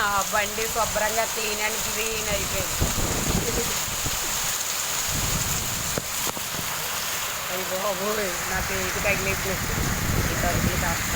నా బండి శుభ్రంగా క్లీన్ అండ్ క్లీన్ అయిపోయింది. అయ్యి బాబోయ్ నాకు ఇంటి తగిలిపోయింది ఈ తగిలి కాస్త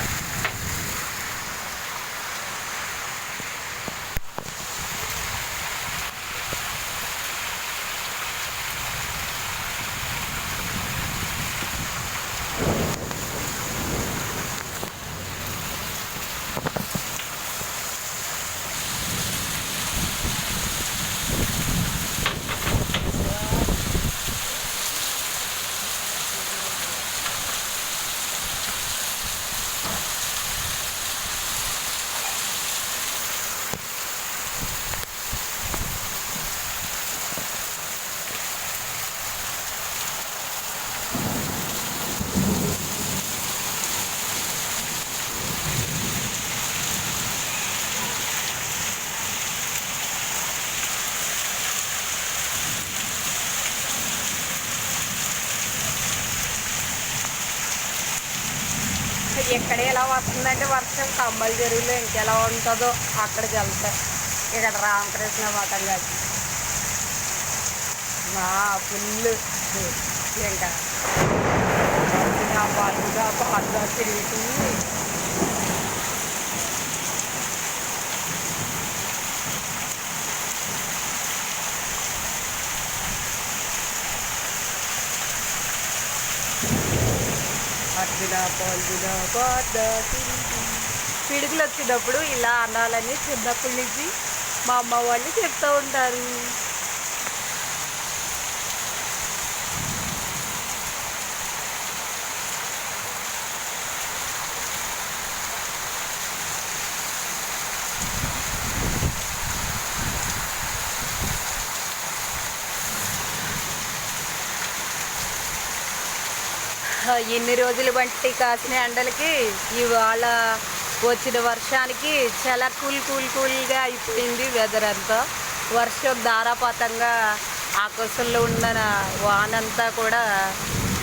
ఇక్కడ ఎలా వస్తుందంటే వర్షం కమ్మల చెరువులో ఇంకెలా ఉంటుందో అక్కడికి వెళ్తే. ఇక్కడ రామకృష్ణ మఠం కాదు. ఫుల్ ఇంకా. పాలుగా పాలుగా తిరుగుతుంది అర్జున పాల్గొన పాద పిడుగులు వచ్చినప్పుడు ఇలా అనాలని చిన్నప్పటి నుంచి మా అమ్మ వాళ్ళు చెప్తూ ఉంటారు. ఎన్ని రోజులు బట్టి కాసిన ఎండలకి ఇవాళ వచ్చిన వర్షానికి చాలా కూల్ కూల్ కూల్గా అయిపోయింది వెదర్ అంతా వర్షం ధారాపాతంగా ఆకాశంలో ఉన్న వానంతా కూడా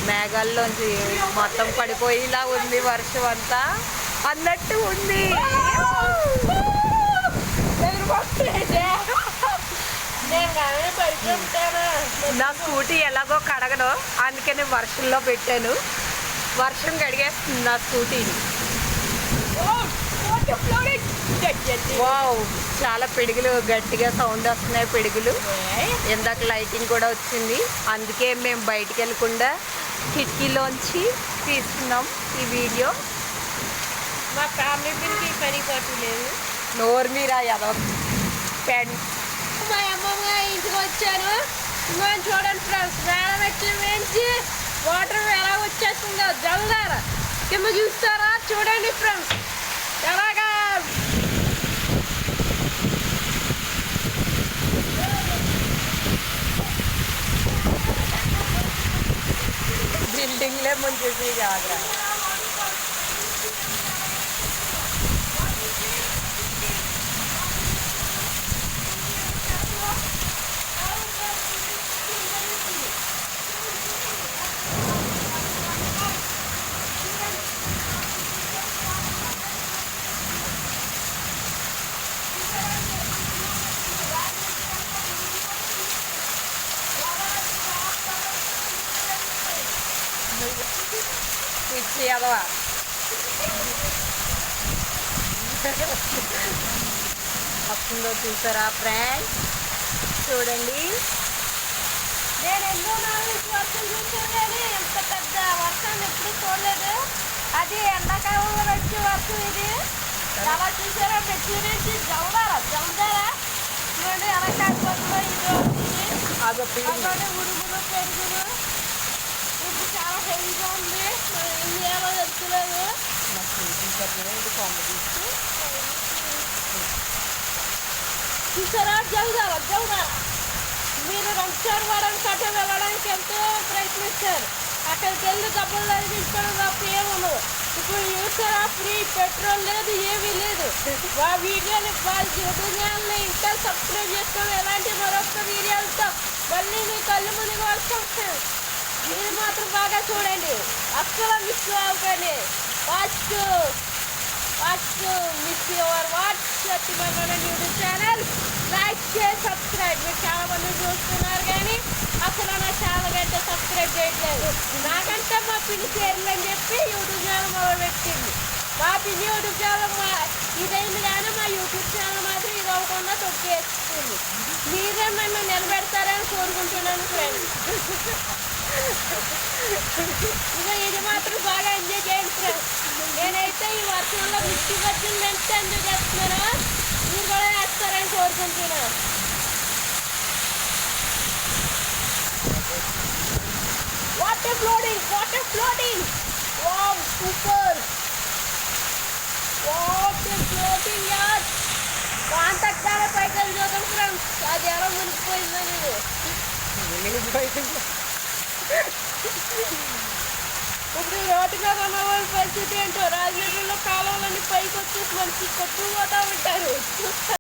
మేఘాల్లోంచి మొత్తం పడిపోయేలా ఉంది వర్షం అంతా అన్నట్టు ఉంది నా స్కూటీ ఎలాగో కడగను. అందుకని వర్షంలో పెట్టాను. వర్షం కడిగేస్తుంది నా స్కూటీని. వావ్ చాలా పిడుగులు గట్టిగా సౌండ్ వస్తున్నాయి పిడుగులు. ఇందాక లైటింగ్ కూడా వచ్చింది. అందుకే మేము బయటికి వెళ్ళకుండా కిటికీలోంచి తీస్తున్నాం ఈ వీడియో. మా ఫ్యామిలీ పిల్లకి పని లేదు. నోరు మీరా ఎదవ పెన్. మా ఇంటికి వచ్చాను. మేము చూడండి ఫ్రెండ్స్ మేడం ఎట్లా వేయించి వాటర్ ఎలా వచ్చేస్తుందో. జల్దారా కింద చూస్తారా? చూడండి ఫ్రెండ్స్ ఎలాగా? బిల్డింగ్లే ముంచేసి వస్తుందో చూసారా ఫ్రెండ్స్ చూడండి నేను ఎన్నో నాలుగు వర్షం చూసాను కానీ ఎంత పెద్ద వర్షం ఎప్పుడు చూడలేదు. అది ఎండాకాలంలో వచ్చే వర్షం ఇది. ఎలా చూసారా మెచ్చి నుంచి జల్దారా జల్దారా చూడండి ఎలా కాకపోతుందో ఇది ఉడుగులు పెరుగులు. హెవీగా ఉంది మరి ఏం చూసారా జల్దారా జల్దారా మీరు రంచారు వారం కట్ట వెళ్ళడానికి ఎంతో ప్రయత్నిస్తారు అక్కడికి వెళ్ళి డబ్బులు తగ్గించుకోవడం తప్ప ఏమను ఇప్పుడు చూసారా ఫ్రీ పెట్రోల్ లేదు ఏమీ లేదు ఆ వీడియోని వాళ్ళ యూట్యూబ్ని ఇంకా సబ్స్క్రైబ్ చేసుకోవడం ఎలాంటి మరొక వీడియోలతో మళ్ళీ మీ కళ్ళు ముందుకు వస్తాం మీరు మాత్రం బాగా చూడండి. అస్సలు మిస్ అవ్వకండి first first miss your watch మన యూట్యూబ్ ఛానల్ లైక్ చేసి సబ్స్క్రైబ్ మీరు చాలా మంది చూస్తున్నారు కానీ అసలు నా ఛానల్ అయితే సబ్స్క్రైబ్ చేయట్లేదు. నాకంటే మా పిల్లి చేయాలి అని చెప్పి యూట్యూబ్ ఛానల్ మొదలు పెట్టింది మా పిల్లి యూట్యూబ్ ఛానల్ ఇదైంది కానీ మా యూట్యూబ్ ఛానల్ మాత్రం ఇది అవ్వకుండా తొక్కేస్తుంది. మీరే నన్ను నిలబెడతారని కోరుకుంటున్నాను ఫ్రెండ్స్ ఇంకా ఇది మాత్రం బాగా ఎంజాయ్ చేయండి ఫ్రెండ్స్ నేనైతే ఈ వర్షంలో మిక్సీ బజ్జీలు ఎంత ఎంజాయ్ చేస్తున్నాను. మీరు కూడా వేస్తారని కోరుకుంటున్నాను water floating water floating wow super water floating యార్ కాంటాక్ట్ పైకి వెళ్ళి చూద్దాం ఫ్రెండ్స్ అది ఎలా మునిగిపోయిందని ఇప్పుడు రోడ్డు మీద ఉన్న వాళ్ళ పరిస్థితి ఏంటో? రాజమండ్రిలో కాలువలన్నీ పైకి వచ్చేసి మనకి కొట్టుకుపోతా ఉంటారు.